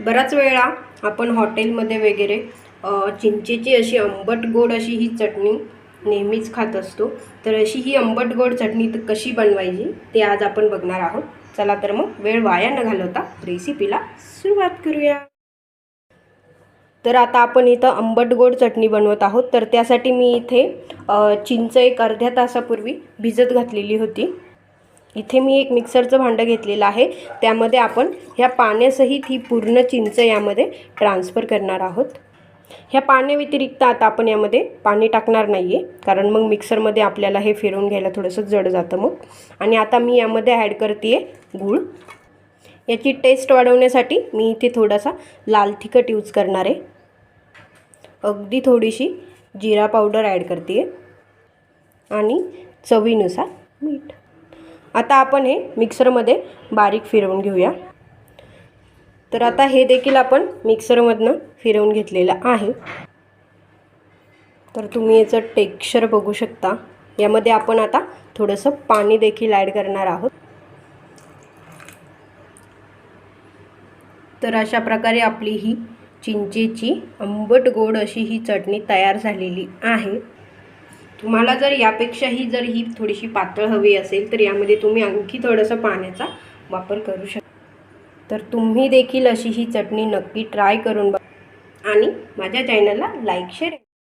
बराच वेळा आपण हॉटेलमध्ये वगैरे चिंचेची अशी आंबट गोड अशी ही चटणी नेहमीच खात असतो. तर अशी ही आंबट गोड चटणी तर कशी बनवायची ते आज आपण बघणार आहोत. चला तर मग वेळ वाया न घालवता रेसिपीला सुरुवात करूया. तर आता आपण इथं आंबट गोड चटणी बनवत आहोत. तर त्यासाठी मी इथे चिंच एक अर्ध्या तासापूर्वी भिजत घातलेली होती. इथे मी एक मिक्सरचं भांडं घेतलेलं आहे. त्यामध्ये आपण ह्या पाण्यासहित ही पूर्ण चिंच यामध्ये ट्रान्सफर करणार आहोत. ह्या पाण्याव्यतिरिक्त आता आपण यामध्ये पाणी टाकणार नाही आहे कारण मग मिक्सरमध्ये आपल्याला हे फिरवून घ्यायला थोडंसं जड जातं मग. आणि आता मी यामध्ये ॲड करते आहे गूळ. याची टेस्ट वाढवण्यासाठी मी इथे थोडासा लाल तिखट यूज करणार आहे. अगदी थोडीशी जिरा पावडर ॲड करते आहे आणि चवीनुसार मीठ. आता आपण हे मिक्सरमध्ये बारीक फिरवून घेऊया. तर आता हे देखील आपण मिक्सरमधनं फिरवून घेतलेलं आहे. तर तुम्ही याचं टेक्स्चर बघू शकता. यामध्ये आपण आता थोडंसं पाणी देखील ॲड करणार आहोत. तर अशा प्रकारे आपली ही चिंचेची आंबट गोड अशी ही चटणी तयार झालेली आहे. तुम्हाला जर यापेक्षाही जर ही थोडीशी पातळ हवी असेल तर यामध्ये तुम्ही आणखी थोडंसं पाण्याचा वापर करू शकता तर तुम्ही देखील अशी ही चटणी नक्की ट्राय करून बघा. आणि माझ्या चॅनलला लाईक शेअर